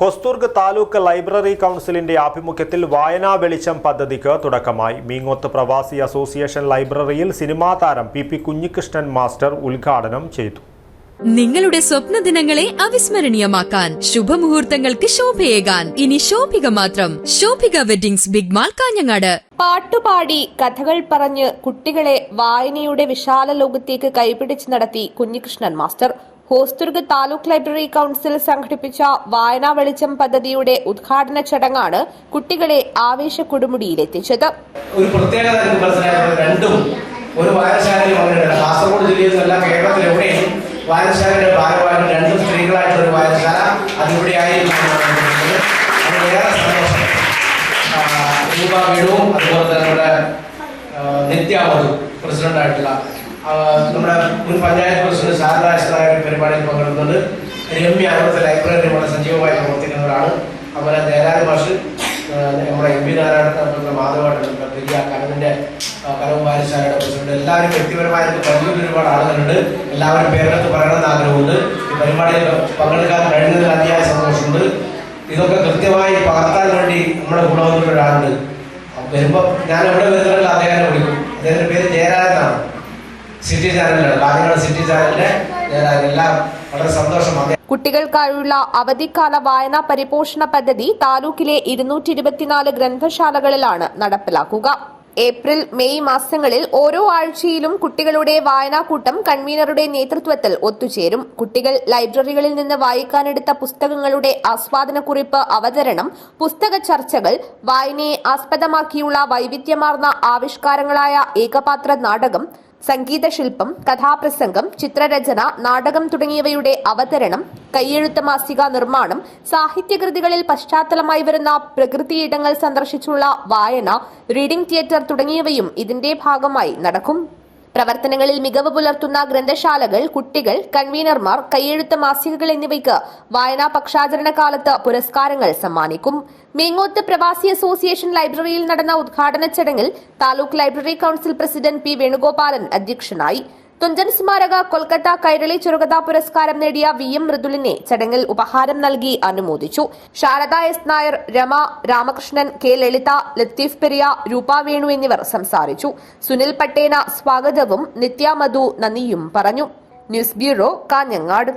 Hosdurg taluk library കൗൺസിലിന്റെ ആഭിമുഖ്യത്തിൽ വായനാ വെളിച്ചം പദ്ധതിക്ക് തുടക്കമായി. മീങ്ങോത്ത് പ്രവാസി അസോസിയേഷൻ ലൈബ്രറിയിൽ സിനിമാ താരം പി പി കുഞ്ഞികൃഷ്ണൻ മാസ്റ്റർ ഉദ്ഘാടനം ചെയ്തു. നിങ്ങളുടെ സ്വപ്ന ദിനങ്ങളെ അവിസ്മരണീയമാക്കാൻ ശുഭമുഹൂർത്തങ്ങൾക്ക് ശോഭയേകാൻ. ഇനി ശോഭിക മാത്രം. Shobhika weddings big mall Kanhangad. പാട്ടുപാടി കഥകൾ പറഞ്ഞ് കുട്ടികളെ വായനയുടെ വിശാല ലോകത്തേക്ക് കൈപിടിച്ച് നടത്തി Kunhikrishnan master. Hosdurg taluk library council സംഘടിപ്പിച്ച വായനാ വെളിച്ചം പദ്ധതിയുടെ ഉദ്ഘാടന ചടങ്ങാണ് കുട്ടികളെ ആവേശ കൊടുമുടിയിലെത്തിച്ചത്. ഒരു പ്രത്യേകത എനിക്ക് രണ്ടും ഒരു വായനശാലയിൽ വന്നിട്ടുണ്ട്. കാസർഗോഡ് ജില്ലയിൽ നിന്നല്ല കേരളത്തിൽ എവിടെയും വായനശാലയുടെ ഭാഗമായിട്ട് രണ്ടും സ്ത്രീകളായിട്ടുള്ള ഒരു വായനശാല അതിവിടെയായിരിക്കും അത് ഏറെ സന്തോഷം. രൂപ വീണുവും അതുപോലെ തന്നെ നമ്മുടെ ആ, പ്രസിഡന്റായിട്ടുള്ള നമ്മുടെ മുൻ പഞ്ചായത്ത് പ്രസിഡന്റ് ശാരദാ പരിപാടിയിൽ പങ്കെടുക്കുന്നുണ്ട്. രമ്യ അവിടുത്തെ ലൈബ്രറി വളരെ സജീവമായി പ്രവർത്തിക്കുന്നവരാണ്. അതുപോലെ ജയരാജ് മാഷ് നമ്മുടെ എം പി നാരായണ മാധവമായിട്ടുണ്ട് പെരിയ കലവിന്റെ കലവും വാരിശാലയുടെ പ്രസിഡന്റ്. എല്ലാവരും വ്യക്തിപരമായിട്ട് പരിചയമുള്ള ഒരുപാട് ആളുകളുണ്ട്. എല്ലാവരും പേരെടുത്ത് പറയണമെന്ന് ആഗ്രഹമുണ്ട്. ഈ പരിപാടിയിൽ പങ്കെടുക്കാൻ കഴിഞ്ഞതിൽ അതിയായ സന്തോഷമുണ്ട്. ഇതൊക്കെ കൃത്യമായി പകർത്താൻ വേണ്ടി നമ്മുടെ കൂടെ വന്നിട്ടുള്ള ഒരാളുണ്ട്. വരുമ്പോ ഞാൻ എവിടെ വരുന്നില്ല അദ്ദേഹം വിളിക്കും. അദ്ദേഹത്തിന്റെ പേര് ജയരാജനാണ്. സിറ്റി ചാനലിലാണ്. കാഞ്ഞങ്ങാട് സിറ്റി ചാനലിന്റെ വളരെ കുട്ടികൾക്കായുള്ള അവധിക്കാല വായനാ പരിപോഷണ പദ്ധതി താലൂക്കിലെ ഇരുന്നൂറ്റി ഇരുപത്തിനാല് ഗ്രന്ഥശാലകളിലാണ് നടപ്പിലാക്കുക. ഏപ്രിൽ മെയ് മാസങ്ങളിൽ ഓരോ ആഴ്ചയിലും കുട്ടികളുടെ വായനാക്കൂട്ടം കൺവീനറുടെ നേതൃത്വത്തിൽ ഒത്തുചേരും. കുട്ടികൾ ലൈബ്രറികളിൽ നിന്ന് വായിക്കാനെടുത്ത പുസ്തകങ്ങളുടെ ആസ്വാദനക്കുറിപ്പ് അവതരണം പുസ്തക ചർച്ചകൾ വായനയെ ആസ്പദമാക്കിയുള്ള വൈവിധ്യമാർന്ന ആവിഷ്കാരങ്ങളായ ഏകപാത്ര നാടകം സംഗീതശില്പം കഥാപ്രസംഗം ചിത്രരചന നാടകം തുടങ്ങിയവയുടെ അവതരണം കൈയെഴുത്ത മാസിക നിർമ്മാണം സാഹിത്യകൃതികളിൽ പശ്ചാത്തലമായി വരുന്ന പ്രകൃതിയിടങ്ങൾ സന്ദർശിച്ചുള്ള വായന റീഡിംഗ് തിയേറ്റർ തുടങ്ങിയവയും ഇതിന്റെ ഭാഗമായി നടക്കും. പ്രവർത്തനങ്ങളിൽ മികവ് പുലർത്തുന്ന ഗ്രന്ഥശാലകൾ കുട്ടികൾ കൺവീനർമാർ കൈയെഴുത്ത് മാസികകൾ എന്നിവയ്ക്ക് വായനാ പക്ഷാചരണ കാലത്ത് പുരസ്കാരങ്ങൾ സമ്മാനിക്കും. മേങ്ങോത്ത് പ്രവാസി അസോസിയേഷൻ ലൈബ്രറിയിൽ നടന്ന ഉദ്ഘാടന ചടങ്ങിൽ taluk library council president P Venugopalan അധ്യക്ഷനായി. തുഞ്ചൻ സ്മാരക കൊൽക്കത്ത കൈരളി ചെറുകഥാ പുരസ്കാരം നേടിയ വി എം മൃദുലിനെ ചടങ്ങിൽ ഉപഹാരം നൽകി അനുമോദിച്ചു. ശാരദ എസ് നായർ രമ രാമകൃഷ്ണൻ കെ ലളിത ലത്തീഫ് പെരിയ രൂപ വേണു എന്നിവർ സംസാരിച്ചു. സുനിൽ പട്ടേന സ്വാഗതവും നിത്യ മധു നന്ദിയും പറഞ്ഞു. News bureau Kanhangad.